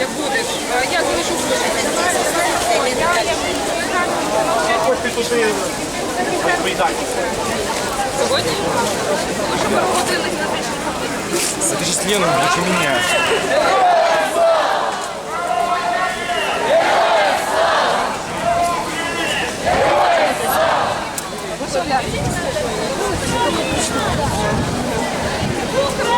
Як будеш, я залишу Сьогодні? Україні!